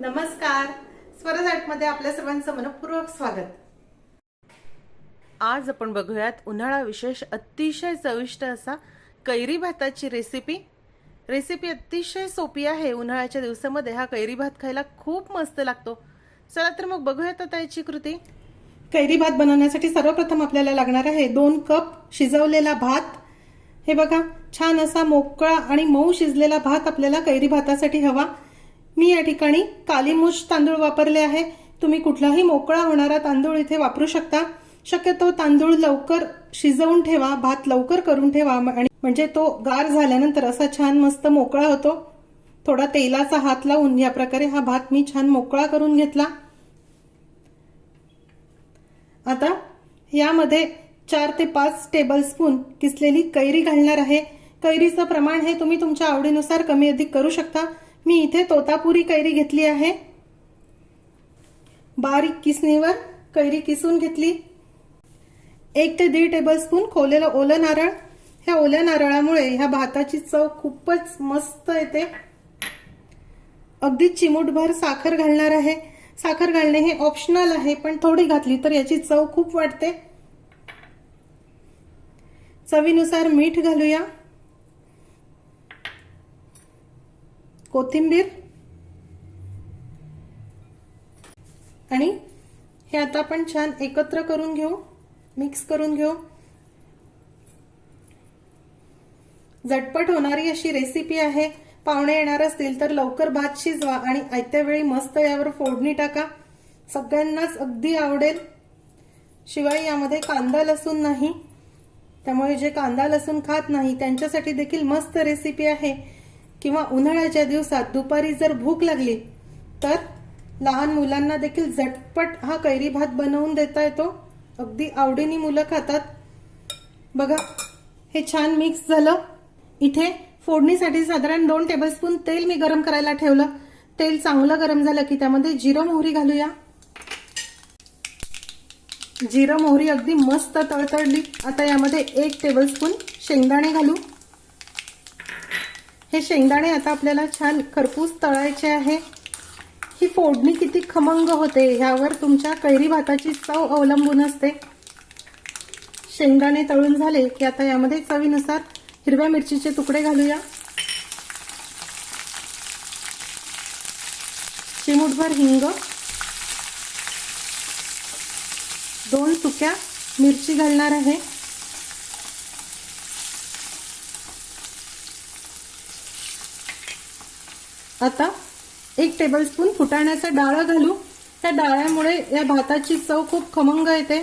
नमस्कार. स्वरजाटमध्ये आपल्या सर्वांचं मनपूर्वक स्वागत. आज आपण बघूयात उन्हाळा विशेष अतिशय चविष्ट असा कैरी भाताची रेसिपी रेसिपी अतिशय सोपी आहे. उन्हाळ्याच्या दिवसामध्ये हा कैरी भात खायला खूप मस्त लागतो. चला तर मग बघूयात आता याची कृती. कैरी भात बनवण्यासाठी सर्वप्रथम आपल्याला लागणार आहे दोन कप शिजवलेला भात. हे बघा छान असा मोकळा आणि मऊ शिजलेला भात आपल्याला कैरी भातासाठी हवा. मी या ठिकाणी कालीमुश तांदूळ वापरले आहे. तुम्ही कुठलाही मोकळा होणारा तांदूळ इथे वापरू शकता. शक्यतो तांदूळ लवकर शिजवून ठेवा भात लवकर करून ठेवा आणि म्हणजे तो गार झाल्यानंतर असा छान मस्त मोकळा होतो. थोडा तेलाचा हात लावून या प्रकारे हा भात मी छान मोकळा करून घेतला. आता यामध्ये चार ते पाच टेबलस्पून किसलेली कैरी घालणार आहे. कैरीचं प्रमाण हे तुम्ही तुमच्या आवडीनुसार कमी अधिक करू शकता. मी इथे तोतापुरी कैरी घेतली आहे. बारीक किसणीवर कैरी किसून घेतली. एक ते दीड टेबलस्पून खोलेलं ओलं नारळ. ह्या ओल्या नारळामुळे ह्या भाताची चव खूपच मस्त येते. अगदी चिमूटभर साखर घालणार आहे. साखर घालणे हे ऑप्शनल आहे पण थोडी घातली तर याची चव खूप वाटते चवीनुसार मीठ घालूया. कोथिंबीर. आणि हे आता आपण छान एकत्र करून घेऊ. मिक्स करून घेऊ. झटपट होणारी अशी रेसिपी आहे. पाहुणे येणार असतील तर लवकर भात शिजवा आणि आयत्या वेळी मस्त यावर फोडणी टाका. सगळ्यांनाच अगदी आवडेल. शिवाय यामध्ये कांदा लसूण नाही. त्यामुळे जे कांदा लसूण खात नाही त्यांच्यासाठी देखील मस्त रेसिपी आहे. किंवा उन्हाळ्याच्या दिवसात दुपारी जर भूक लागली तर लहान मुलांना देखील झटपट हा कैरी भात बनवून देता येतो. अगदी आवडीने मुलं खातात. बघा हे छान मिक्स झालं. इथे फोडणीसाठी साधारण दोन टेबलस्पून तेल मी गरम करायला ठेवलं. तेल चांगलं गरम झालं की त्यामध्ये जिरं मोहरी घालूया. जिरं मोहरी अगदी मस्त तळतळली. आता यामध्ये एक टेबलस्पून शेंगदाणे घालू. हे शेंगदाणे आता आपल्याला छान खरपूस तळायचे आहे. ही फोडणी किती खमंग होते ह्यावर तुमच्या कैरी भाताची चव अवलंबून असते. शेंगदाणे तळून झाले की आता यामध्ये चवीनुसार हिरव्या मिरचीचे तुकडे घालूया. चिमूटभर हिंग. दोन सुक्या मिरची घालणार आहे. आता एक टेबलस्पून फुटाण्याचा डाळ घालू. त्या डाळ्यामुळे या भाताची चव खूप खमंग येते.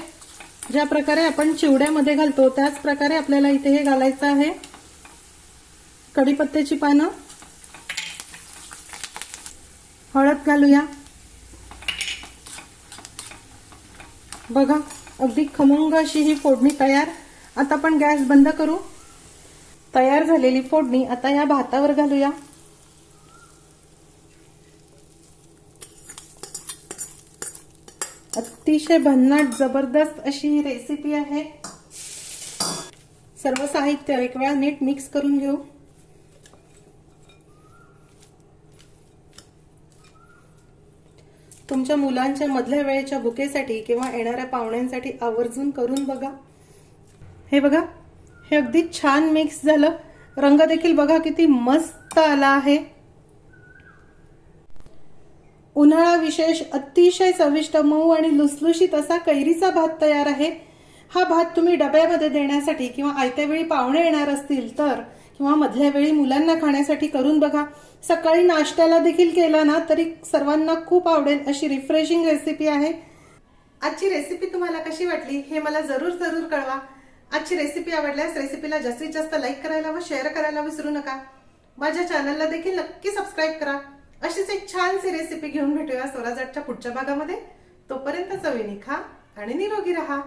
ज्या प्रकारे आपण चिवड्यामध्ये घालतो त्याच प्रकारे आपल्याला इथे हे घालायचं आहे. कढीपत्त्याची पानं. हळद घालूया. बघा अगदी खमंग अशी ही फोडणी तयार. आता आपण गॅस बंद करू. तयार झालेली फोडणी आता या भातावर घालूया. अतिशय भन्नाट जबरदस्त अशी ही रेसिपी आहे. सर्व साहित्य एक वेळा नीट मिक्स करून घेऊ. तुमच्या मुलांच्या मधल्या वेळेच्या भुकेसाठी किंवा येणाऱ्या पाहुण्यांसाठी आवर्जून करून बघा. हे बघा हे अगदी छान मिक्स झालं. रंग देखील बघा किती मस्त आला आहे. उन्हाळा विशेष अतिशय चविष्ट मऊ आणि लुसलुशीत असा कैरीचा भात तयार आहे. हा भात तुम्ही डब्यामध्ये देण्यासाठी किंवा आयत्या वेळी पाहुणे येणार असतील तर किंवा मधल्या वेळी मुलांना खाण्यासाठी करून बघा. सकाळी नाश्त्याला देखील केला ना तरी सर्वांना खूप आवडेल अशी रिफ्रेशिंग रेसिपी आहे. आजची रेसिपी तुम्हाला कशी वाटली हे मला जरूर जरूर कळवा. आजची रेसिपी आवडल्यास रेसिपीला जास्तीत जास्त लाईक करायला व शेअर करायला विसरू नका. माझ्या चॅनलला देखील नक्की सबस्क्राईब करा. अशीच एक छानशी रेसिपी घेऊन भेटूया स्वराजाटच्या पुढच्या भागामध्ये. तोपर्यंत चवीने खा आणि निरोगी राहा.